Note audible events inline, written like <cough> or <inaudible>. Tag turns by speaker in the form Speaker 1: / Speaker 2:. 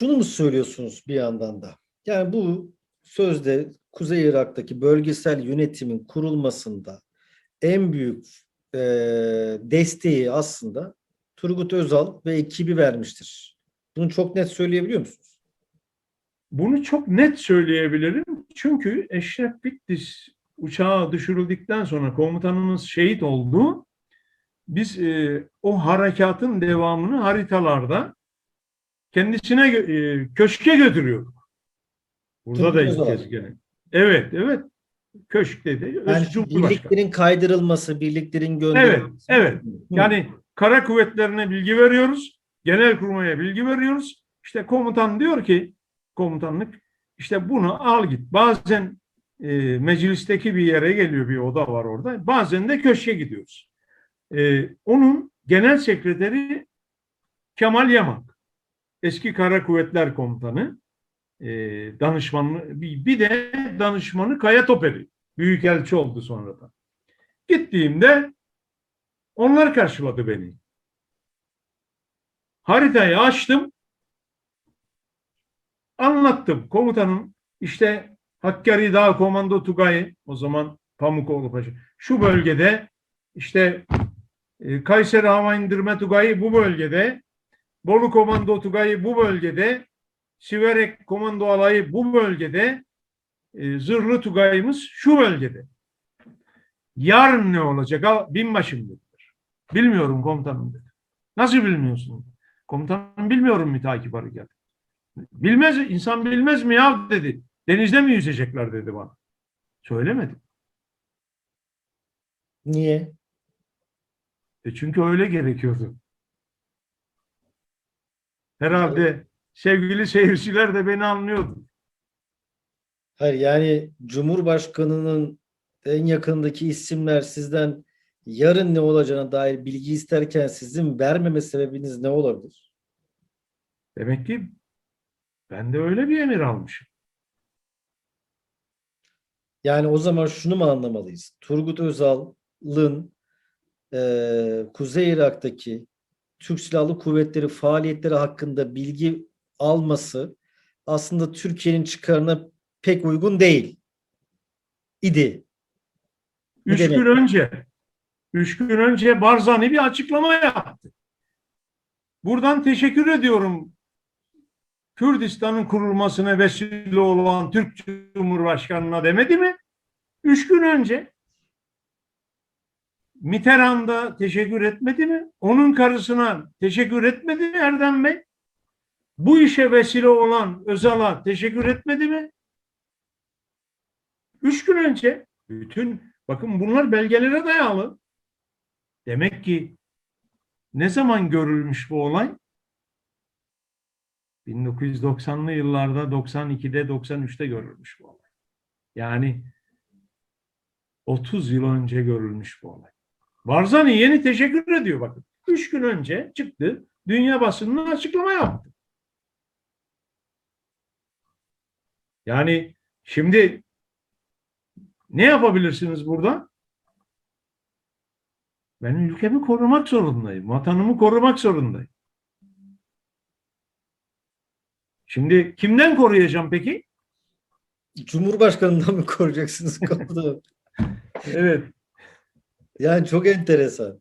Speaker 1: Şunu mu söylüyorsunuz bir yandan da? Yani bu sözde Kuzey Irak'taki bölgesel yönetimin kurulmasında en büyük e, desteği aslında Turgut Özal ve ekibi vermiştir. Bunu çok net söyleyebiliyor musunuz?
Speaker 2: Bunu çok net söyleyebilirim. Çünkü Eşref Bitlis uçağı düşürüldükten sonra komutanımız şehit oldu. Biz e, o harekatın devamını haritalarda kendisine e, köşke götürüyorduk. Burada da ilk
Speaker 1: Özal.
Speaker 2: kez gene. Evet, evet. Köşkte de
Speaker 1: Yani birliklerin kaydırılması, birliklerin
Speaker 2: Evet,
Speaker 1: gönderilmesi.
Speaker 2: evet.
Speaker 1: Hı.
Speaker 2: Yani kara kuvvetlerine bilgi veriyoruz. Genelkurmay'a bilgi veriyoruz. İşte komutan diyor ki komutanlık işte bunu al git. Bazen e, meclisteki bir yere geliyor bir oda var orada. Bazen de köşke gidiyoruz. E, onun genel sekreteri Kemal Yamak. Eski Kara Kuvvetler Komutanı. E, danışmanı bir, bir de danışmanı Kaya Toperi. Büyükelçi oldu sonradan. Gittiğimde onlar karşıladı beni. Haritayı açtım. Anlattım. Komutanım işte Hakkari Dağ Komando Tugayı o zaman Pamukoğlu Paşa. Şu bölgede işte e, Kayseri Hava İndirme Tugayı bu bölgede Bolu Komando Tugayı bu bölgede Siverek Komando Alayı bu bölgede e, Zırhlı Tugayımız şu bölgede. Yarın ne olacak? Al, binbaşım dediler. Bilmiyorum komutanım dedi. Nasıl bilmiyorsun? Komutanım bilmiyorum mütakip harekat. Bilmez, insan bilmez mi ya dedi. Denizde mi yüzecekler dedi bana. Söylemedim.
Speaker 1: Niye?
Speaker 2: E çünkü öyle gerekiyordu. Herhalde sevgili seyirciler de beni anlıyordu.
Speaker 1: Hayır yani Cumhurbaşkanı'nın en yakındaki isimler sizden yarın ne olacağına dair bilgi isterken sizin vermeme sebebiniz ne olabilir?
Speaker 2: Demek ki ben de öyle bir emir almışım.
Speaker 1: Yani o zaman şunu mu anlamalıyız? Turgut Özal'ın eee, Kuzey Irak'taki Türk Silahlı Kuvvetleri faaliyetleri hakkında bilgi alması aslında Türkiye'nin çıkarına pek uygun değil idi.
Speaker 2: Üç
Speaker 1: demek?
Speaker 2: gün önce, üç gün önce Barzani bir açıklama yaptı. Buradan teşekkür ediyorum. Kürdistan'ın kurulmasına vesile olan Türk Cumhurbaşkanı'na demedi mi? Üç gün önce. Mitterrand'a teşekkür etmedi mi? Onun karısına teşekkür etmedi mi Erdem Bey? Bu işe vesile olan Özal'a teşekkür etmedi mi? Üç gün önce bütün bakın bunlar belgelere dayalı. Demek ki ne zaman görülmüş bu olay? 1990'lı yıllarda 92'de 93'te görülmüş bu olay. Yani 30 yıl önce görülmüş bu olay. Barzani yeni teşekkür ediyor bakın. Üç gün önce çıktı. Dünya basınına açıklama yaptı. Yani şimdi ne yapabilirsiniz burada? Ben ülkemi korumak zorundayım. Vatanımı korumak zorundayım. Şimdi kimden koruyacağım peki?
Speaker 1: Cumhurbaşkanından mı koruyacaksınız <laughs> komutanım?
Speaker 2: Evet.
Speaker 1: Yani çok enteresan.